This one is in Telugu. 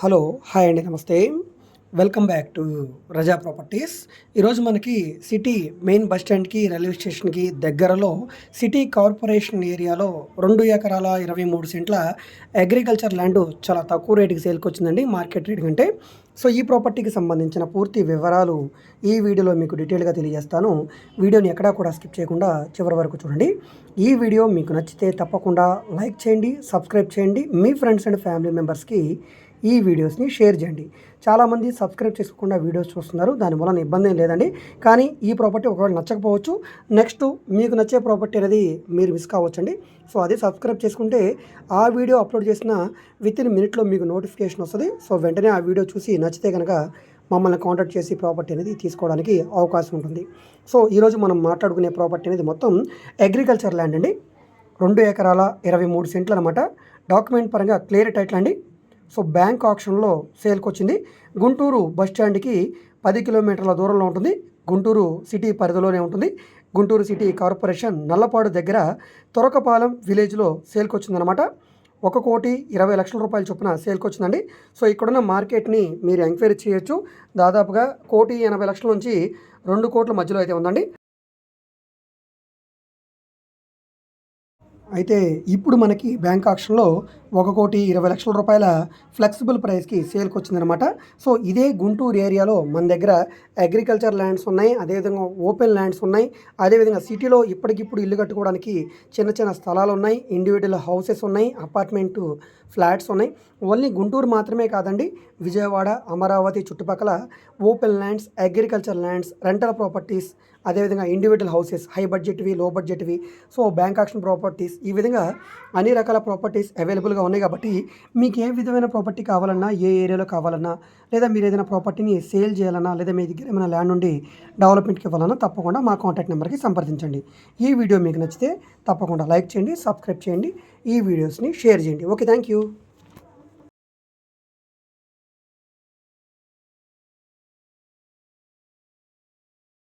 హలో హాయ్ అండి నమస్తే. Welcome back to Raza properties. ఈరోజు మనకి సిటీ మెయిన్ బస్ స్టాండ్కి రైల్వే స్టేషన్కి దగ్గరలో సిటీ కార్పొరేషన్ ఏరియాలో రెండు ఎకరాల ఇరవై మూడు సెంట్ల అగ్రికల్చర్ ల్యాండ్ చాలా తక్కువ రేటుకి సేల్కి వచ్చిందండి మార్కెట్ రేట్ కంటే సో ఈ ప్రాపర్టీకి సంబంధించిన పూర్తి వివరాలు ఈ వీడియోలో మీకు డీటెయిల్గా తెలియజేస్తాను. వీడియోని ఎక్కడా కూడా స్కిప్ చేయకుండా చివరి వరకు చూడండి. ఈ వీడియో మీకు నచ్చితే తప్పకుండా లైక్ చేయండి సబ్స్క్రైబ్ చేయండి. మీ ఫ్రెండ్స్ అండ్ ఫ్యామిలీ మెంబర్స్కి ఈ వీడియోస్ని షేర్ చేయండి. చాలామంది సబ్స్క్రైబ్ చేసుకోకుండా వీడియోస్ చూస్తున్నారు. దాని వలన ఇబ్బంది ఏం లేదండి. కానీ ఈ ప్రాపర్టీ ఒకవేళ నచ్చకపోవచ్చు నెక్స్ట్ మీకు నచ్చే ప్రాపర్టీ అనేది మీరు మిస్ కావచ్చండి. సో అది సబ్స్క్రైబ్ చేసుకుంటే ఆ వీడియో అప్లోడ్ చేసిన విత్ ఇన్ మినిట్లో మీకు నోటిఫికేషన్ వస్తుంది. సో వెంటనే ఆ వీడియో చూసి నచ్చితే కనుక మమ్మల్ని కాంటాక్ట్ చేసి ప్రాపర్టీ అనేది తీసుకోవడానికి అవకాశం ఉంటుంది. సో ఈరోజు మనం మాట్లాడుకునే ప్రాపర్టీ అనేది మొత్తం అగ్రికల్చర్ ల్యాండ్ అండి. రెండు ఎకరాల ఇరవై మూడు సెంట్లు అనమాట డాక్యుమెంట్ పరంగా క్లియర్ టైటిల్ అండి సో బ్యాంక్ ఆప్షన్లో సేల్కి వచ్చింది గుంటూరు బస్ స్టాండ్కి పది కిలోమీటర్ల దూరంలో ఉంటుంది. గుంటూరు సిటీ పరిధిలోనే ఉంటుంది. గుంటూరు సిటీ కార్పొరేషన్ నల్లపాడు దగ్గర తొరకపాలెం విలేజ్లో సేల్కి వచ్చిందనమాట ఒక కోటి ఇరవై లక్షల రూపాయల చొప్పున సేల్కి వచ్చిందండి సో ఇక్కడున్న మార్కెట్ని మీరు ఎంక్వైరీ చేయొచ్చు. దాదాపుగా కోటి ఎనభై లక్షల నుంచి రెండు కోట్ల మధ్యలో అయితే ఉందండి. అయితే ఇప్పుడు మనకి బ్యాంక్ ఆక్షన్లో ఒక కోటి ఇరవై లక్షల రూపాయల ఫ్లెక్సిబుల్ ప్రైస్కి సేల్కి వచ్చిందనమాట సో ఇదే గుంటూరు ఏరియాలో మన దగ్గర అగ్రికల్చర్ ల్యాండ్స్ ఉన్నాయి అదేవిధంగా ఓపెన్ ల్యాండ్స్ ఉన్నాయి అదేవిధంగా సిటీలో ఇప్పటికిప్పుడు ఇల్లు కట్టుకోవడానికి చిన్న చిన్న స్థలాలు ఉన్నాయి ఇండివిజువల్ హౌసెస్ ఉన్నాయి అపార్ట్మెంటు ఫ్లాట్స్ ఉన్నాయి. ఓన్లీ గుంటూరు మాత్రమే కాదండి విజయవాడ అమరావతి చుట్టుపక్కల open lands agriculture lands rental properties అదేవిధంగా ఇండివిజువల్ హౌసెస్ హై బడ్జెట్వి లో బడ్జెట్వి సో బ్యాంక్ ఆక్షన్ ప్రాపర్టీస్ ఈ విధంగా అన్ని రకాల ప్రాపర్టీస్ అవైలబుల్గా ఉన్నాయి కాబట్టి మీకు ఏ విధమైన ప్రాపర్టీ కావాలన్నా ఏ ఏరియాలో కావాలన్నా లేదా మీరు ఏదైనా ప్రాపర్టీని సేల్ చేయాలన్నా లేదా మీ దగ్గర ఏమైనా ల్యాండ్ ఉండి డెవలప్మెంట్కి ఇవ్వాలన్నా తప్పకుండా మా కాంటాక్ట్ నెంబర్కి సంప్రదించండి. ఈ వీడియో మీకు నచ్చితే తప్పకుండా లైక్ చేయండి సబ్స్క్రైబ్ చేయండి ఈ వీడియోస్ని షేర్ చేయండి. Okay thank you